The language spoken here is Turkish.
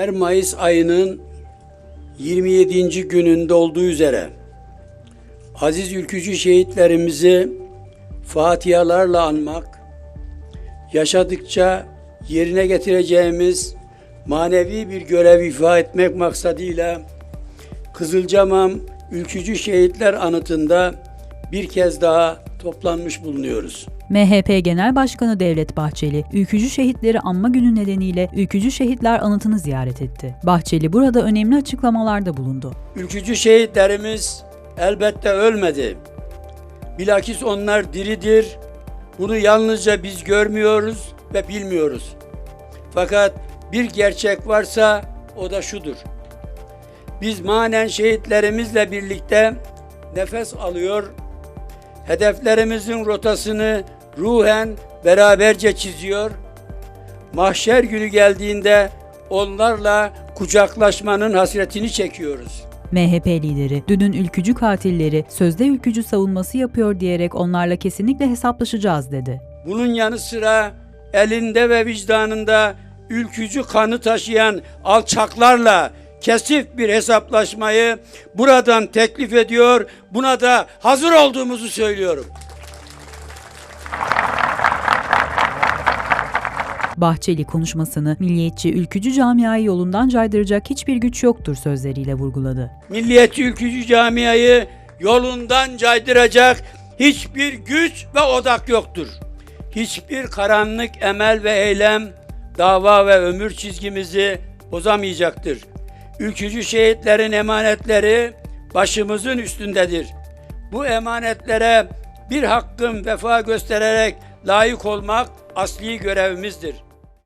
Her Mayıs ayının 27. gününde olduğu üzere aziz ülkücü şehitlerimizi fatihalarla anmak, yaşadıkça yerine getireceğimiz manevi bir görev ifa etmek maksadıyla Kızılcamam Ülkücü Şehitler Anıtı'nda bir kez daha toplanmış bulunuyoruz. MHP Genel Başkanı Devlet Bahçeli, Ülkücü Şehitleri Anma Günü nedeniyle Ülkücü Şehitler Anıtı'nı ziyaret etti. Bahçeli burada önemli açıklamalarda bulundu. Ülkücü şehitlerimiz elbette ölmedi. Bilakis onlar diridir. Bunu yalnızca biz görmüyoruz ve bilmiyoruz. Fakat bir gerçek varsa o da şudur. Biz manen şehitlerimizle birlikte nefes alıyor, hedeflerimizin rotasını ruhen beraberce çiziyor. Mahşer günü geldiğinde onlarla kucaklaşmanın hasretini çekiyoruz. MHP lideri, dünün ülkücü katilleri sözde ülkücü savunması yapıyor diyerek onlarla kesinlikle hesaplaşacağız dedi. Bunun yanı sıra elinde ve vicdanında ülkücü kanı taşıyan alçaklarla kesif bir hesaplaşmayı buradan teklif ediyor. Buna da hazır olduğumuzu söylüyorum. Bahçeli konuşmasını milliyetçi ülkücü camiayı yolundan caydıracak hiçbir güç yoktur sözleriyle vurguladı. Milliyetçi ülkücü camiayı yolundan caydıracak hiçbir güç ve odak yoktur. Hiçbir karanlık emel ve eylem dava ve ömür çizgimizi bozamayacaktır. Ülkücü şehitlerin emanetleri başımızın üstündedir. Bu emanetlere bir hakkın vefa göstererek layık olmak asli görevimizdir.